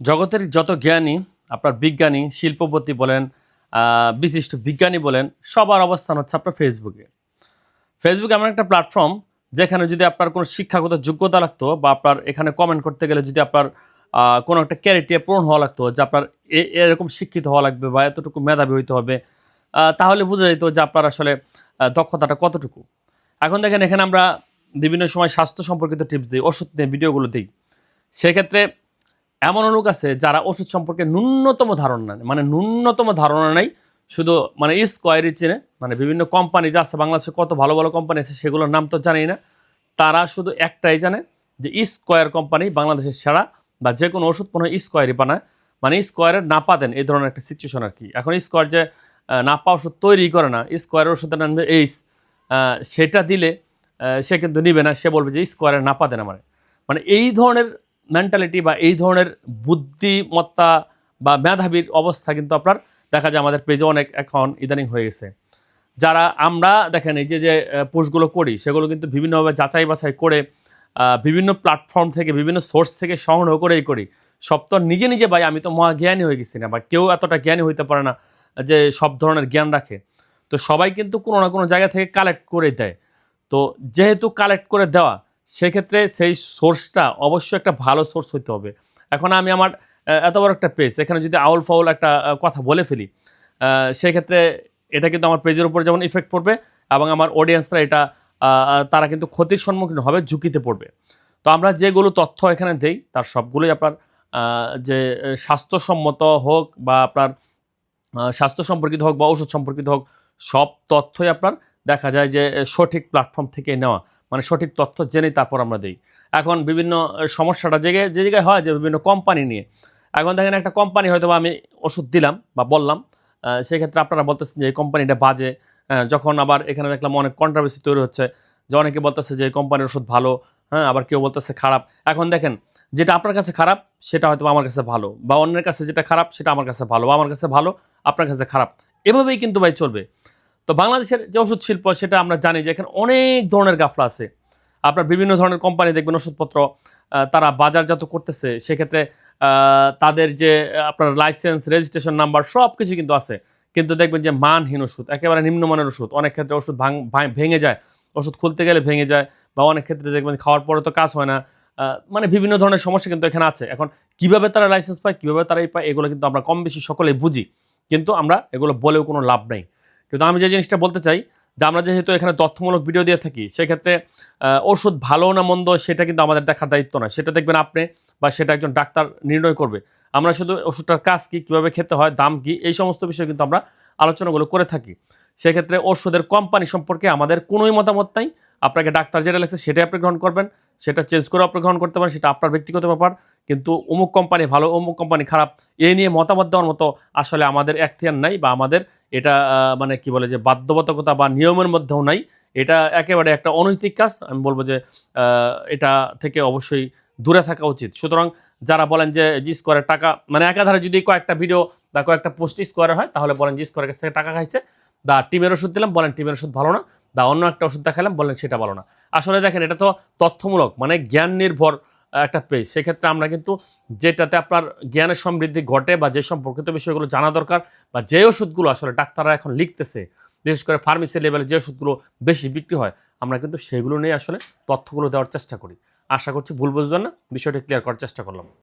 জগতের যত জ্ঞানী, আপনার বিজ্ঞানী, শিল্পপতি বলেন বিশিষ্ট বিজ্ঞানী বলেন, সবার অবস্থান হচ্ছে আপনার ফেসবুকে ফেসবুক এমন একটা প্ল্যাটফর্ম যেখানে যদি আপনার কোনো শিক্ষাগত যোগ্যতা লাগতো বা আপনার এখানে কমেন্ট করতে গেলে যদি আপনার কোনো একটা ক্যারিটিয়া পূরণ হওয়া লাগতো, যে আপনার এরকম শিক্ষিত হওয়া লাগবে বা এতটুকু মেধাবী হইতে হবে তাহলে বোঝা যেত যে আপনার আসলে দক্ষতাটা কতটুকু। এখন দেখেন, এখানে আমরা বিভিন্ন সময় স্বাস্থ্য সম্পর্কিত টিপস দিই, ওষুধ নিয়ে ভিডিওগুলো দিই। সেক্ষেত্রে এমন লোক আছে যারা ওষুধ সম্পর্কে ন্যূনতম ধারণা নেই মানে ন্যূনতম ধারণা নেই, শুধু মানে স্কোয়ারি চেনে। মানে বিভিন্ন কোম্পানি যা আছে, বাংলাদেশে কত ভালো ভালো কোম্পানি আছে, সেগুলোর নাম তো জানেই না। তারা শুধু একটাই জানে যে স্কোয়ার কোম্পানি বাংলাদেশের সেরা বা যে কোনো ওষুধ পণ্য স্কোয়ারই বানায়। মানে স্কোয়ারের নাপা দেন, এই ধরনের একটা সিচুয়েশন আর কি। এখন স্কোয়ার যে নাপা ওষুধ তৈরি করে না স্কোয়ারের ওষুধের নাম এইস সেটা দিলে সে কিন্তু নিবে না, সে বলবে যে স্কোয়ারের নাপা দেন আমার। মানে এই ধরনের মেন্টালিটি বা এই ধরনের বুদ্ধিমত্তা বা মেধাবীর অবস্থা কিন্তু আপনার দেখা যায় আমাদের পেজে অনেক এখন ইদানিং হয়ে গেছে। যারা আমরা দেখেন এই যে যে পোস্টগুলো করি, সেগুলো কিন্তু বিভিন্নভাবে যাচাই বাছাই করে বিভিন্ন প্ল্যাটফর্ম থেকে, বিভিন্ন সোর্স থেকে সংগ্রহ করেই করি। সব তো নিজে নিজে ভাই, আমি তো মহা জ্ঞানী হয়ে গেছি না বা কেউ এতটা জ্ঞানী হইতে পারে না যে সব ধরনের জ্ঞান রাখে। তো সবাই কিন্তু কোনো না কোনো জায়গা থেকে কালেক্ট করে দেয়। তো যেহেতু কালেক্ট করে দেওয়া সেক্ষেত্রে সেই সোর্সটা অবশ্যই একটা ভালো সোর্স হইতে হবে। এখন আমি আমার এত বড় একটা পেজ এখানে যদি আউল ফাউল একটা কথা বলে ফেলি সেক্ষেত্রে এটা কিন্তু আমার পেজের উপর যেমন ইফেক্ট পড়বে এবং আমার অডিয়েন্সরা এটা তারা কিন্তু ক্ষতির সম্মুখীন হবে, ঝুঁকিতে পড়বে। তো আমরা যেগুলো তথ্য এখানে দেই, তার সবগুলোই আপনার যে স্বাস্থ্যসম্মত হোক বা আপনার স্বাস্থ্য সম্পর্কিত হোক বা ওষুধ সম্পর্কিত হোক, সব তথ্যই আপনার দেখা যায় যে সঠিক প্ল্যাটফর্ম থেকে নেওয়া। মানে সঠিক তথ্য জেনেই তারপর আমরা দিই। এখন বিভিন্ন সমস্যাটা যে যে জায়গায় হয় যে বিভিন্ন কোম্পানি নিয়ে। এখন দেখেন একটা কোম্পানি হয়তো আমি ওষুধ দিলাম বা বললাম সেক্ষেত্রে আপনারা বলতেছেন যে এই কোম্পানিটা বাজে যখন আবার এখানে দেখলাম অনেক কন্ট্রাভার্সি তৈরি হচ্ছে যে অনেকে বলতেছে যে এই কোম্পানির ওষুধ ভালো হ্যাঁ আবার কেউ বলতেছে খারাপ। এখন দেখেন যেটা আপনার কাছে খারাপ, সেটা হয়তো আমার কাছে ভালো বা অন্যের কাছে যেটা খারাপ, সেটা আমার কাছে ভালো বা আমার কাছে ভালো, আপনার কাছে খারাপ। এভাবেই কিন্তু ভাই চলবে। তো বাংলাদেশের যে ওষুধ শিল্প, সেটা আমরা জানি যে এখানে অনেক ধরনের গাফলা আছে। আপনার বিভিন্ন ধরনের কোম্পানি দেখবেন ওষুধপত্র তারা বাজারজাত করতেছে। সেক্ষেত্রে তাদের যে, আপনার লাইসেন্স রেজিস্ট্রেশন নাম্বার সব কিছু কিন্তু আছে। কিন্তু দেখবেন যে মানহীন ওষুধ, একেবারে নিম্নমানের ওষুধ। অনেক ক্ষেত্রে ওষুধ ভাঙ- যায়। ওষুধ খুলতে গেলে ভেঙে যায় বা অনেক ক্ষেত্রে দেখবেন খাওয়ার পরে তো কাজ হয় না। মানে বিভিন্ন ধরনের সমস্যা কিন্তু এখানে আছে। এখন কীভাবে তারা লাইসেন্স পায়, কীভাবে তারা এই পায়, এগুলো কিন্তু আমরা কম বেশি সকলেই বুঝি। কিন্তু আমরা এগুলো বলেও কোনো লাভ নেই। কিন্তু আমি যে জিনিসটা বলতে চাই যে আমরা যেহেতু এখানে তথ্যমূলক ভিডিও দিয়ে থাকি, সেক্ষেত্রে ওষুধ ভালো না মন্দ সেটা কিন্তু আমাদের দেখার দায়িত্ব না। সেটা দেখবেন আপনি বা সেটা একজন ডাক্তার নির্ণয় করবে। আমরা শুধু ওষুধটার কাজ কী, কীভাবে খেতে হয়, দাম কী, এই সমস্ত বিষয়ে কিন্তু আমরা আলোচনাগুলো করে থাকি। সেক্ষেত্রে ওষুধের কোম্পানি সম্পর্কে আমাদের কোনোই মতামত নাই। আপনাকে ডাক্তার যেটা লাগছে সেটাই আপনি গ্রহণ করবেন, সেটা চেঞ্জ করে আপনি গ্রহণ করতে পারেন, সেটা আপনার ব্যক্তিগত ব্যাপার। কিন্তু অমুক কোম্পানি ভালো, অমুক কোম্পানি খারাপ, এই নিয়ে মতামত দেওয়ার মতো আসলে আমাদের এখতিয়ার নাই বা আমাদের এটা মানে কি বলে যে বাধ্যবাধকতা বা নিয়মের মধ্যেও নাই। এটা একেবারে একটা অনৈতিক কাজ, আমি বলব যে এটা থেকে অবশ্যই দূরে থাকা উচিত। সুতরাং যারা বলেন যে জি স্কোয়ারের টাকা মানে একাধারে যদি কয়েকটা ভিডিও বা কয়েকটা পোস্ট স্কোয়ারের হয়, তাহলে বলেন জি স্কোয়ারের কাছ থেকে টাকা খাইছে দা টিমের ওষুধ দিলাম, বলেন টিমের ওষুধ ভালো না দা অন্য একটা ওষুধ দেখালাম বলেন সেটা ভালো না। আসলে দেখেন, এটা তো তথ্যমূলক মানে জ্ঞান নির্ভর একটা পেজ সেক্ষেত্রে আমরা কিন্তু যেটাতে আপনার জ্ঞানের সমৃদ্ধি ঘটে বা যে সম্পর্কিত বিষয়গুলো জানা দরকার বা যে ওষুধগুলো আসলে ডাক্তাররা এখন লিখতেছে, বিশেষ করে ফার্মেসি লেভেলে যে ওষুধগুলো বেশি বিক্রি হয়, আমরা কিন্তু সেগুলো নিয়ে আসলে তথ্যগুলো দেওয়ার চেষ্টা করি। আশা করছি ভুল বুঝবেন না, বিষয়টি ক্লিয়ার করার চেষ্টা করলাম।